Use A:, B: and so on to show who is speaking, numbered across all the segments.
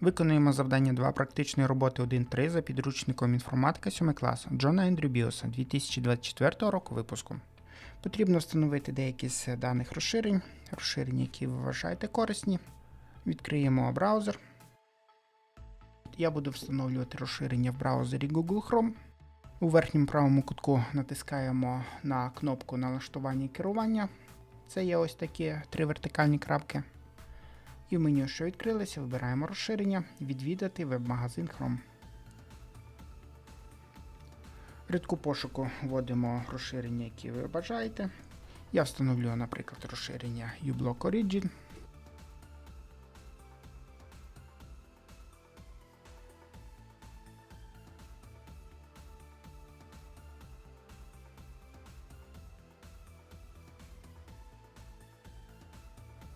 A: Виконуємо завдання 2 практичної роботи 1.3 за підручником інформатика 7 класу Джона Ендрю Біоса 2024 року випуску. Потрібно встановити деякі з даних розширень, розширення, які ви вважаєте корисні. Відкриємо браузер. Я буду встановлювати розширення в браузері Google Chrome. У верхньому правому кутку натискаємо на кнопку налаштування і керування. Це є ось такі три вертикальні крапки. І в меню, що відкрилося, вибираємо розширення, відвідати веб-магазин Chrome. В рядку пошуку вводимо розширення, які ви бажаєте. Я встановлю, наприклад, розширення uBlock Origin.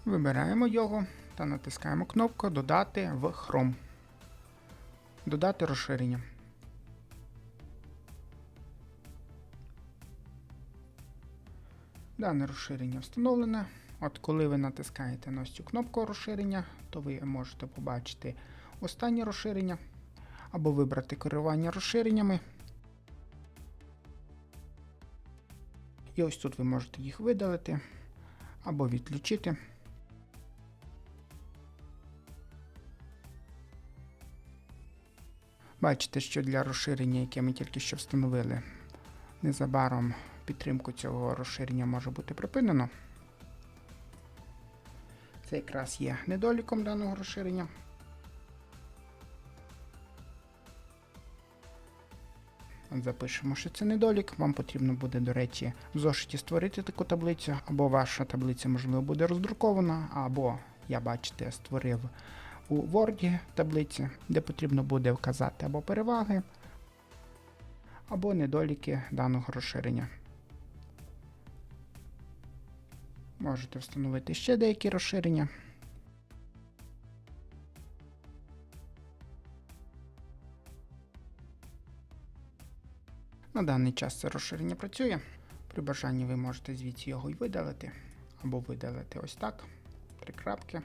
A: Вибираємо його та натискаємо кнопку Додати в Chrome. Додати розширення. Дане розширення встановлене. От коли ви натискаєте на цю кнопку розширення, то ви можете побачити останнє розширення або вибрати керування розширеннями. І ось тут ви можете їх видалити або відключити. Бачите, що для розширення, яке ми тільки що встановили, незабаром підтримку цього розширення може бути припинено. Це якраз є недоліком даного розширення. Запишемо, що це недолік. Вам потрібно буде, до речі, в зошиті створити таку таблицю, або ваша таблиця, можливо, буде роздрукована, або, я бачите, створив у Word таблиці, де потрібно буде вказати або переваги, або недоліки даного розширення. Можете встановити ще деякі розширення. На даний час це розширення працює. При бажанні ви можете звідси його й видалити, або видалити ось так. Три крапки.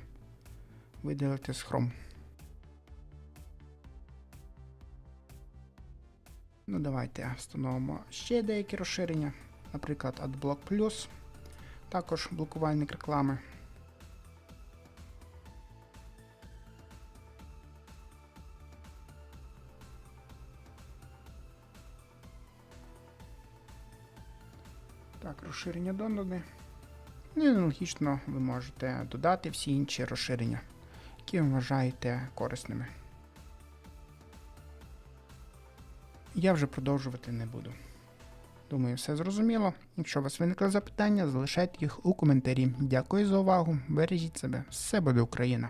A: Видалити з Chrome. Ну, давайте встановимо ще деякі розширення, наприклад, AdBlock Plus, також блокувальник реклами. Так, розширення додане. Ну і аналогічно ви можете додати всі інші розширення, які ви вважаєте корисними. Я вже продовжувати не буду. Думаю, все зрозуміло. Якщо у вас виникли запитання, залишайте їх у коментарі. Дякую за увагу. Бережіть себе. Все буде Україна!